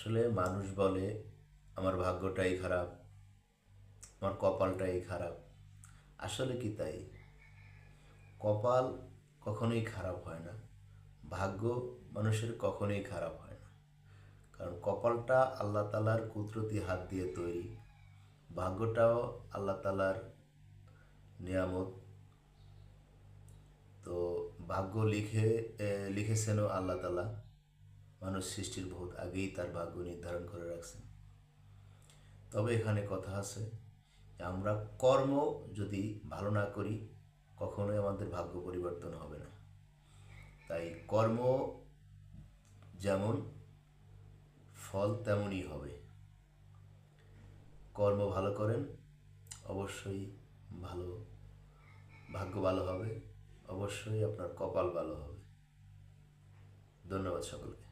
আসলে মানুষ বলে, আমার ভাগ্যটাই খারাপ, আমার কপালটাই খারাপ। আসলে কি তাই? কপাল কখনোই খারাপ হয় না, ভাগ্য মানুষের কখনোই খারাপ হয় না। কারণ কপালটা আল্লাহ তালার কুদরতি হাত দিয়ে তৈরি, ভাগ্যটাও আল্লাহ তালার নিয়ামত। তো ভাগ্য লিখে লিখেছেনও আল্লাহ তালা মানুষ সৃষ্টির বহুত আগেই তার ভাগ্য নির্ধারণ করে রাখছেন। তবে এখানে কথা আছে যে আমরা কর্ম যদি ভালো না করি, কখনোই আমাদের ভাগ্য পরিবর্তন হবে না। তাই কর্ম যেমন ফল, তেমনই হবে। কর্ম ভালো করেন, অবশ্যই ভালো, ভাগ্য ভালো হবে, অবশ্যই আপনার কপাল ভালো হবে। ধন্যবাদ সকলকে।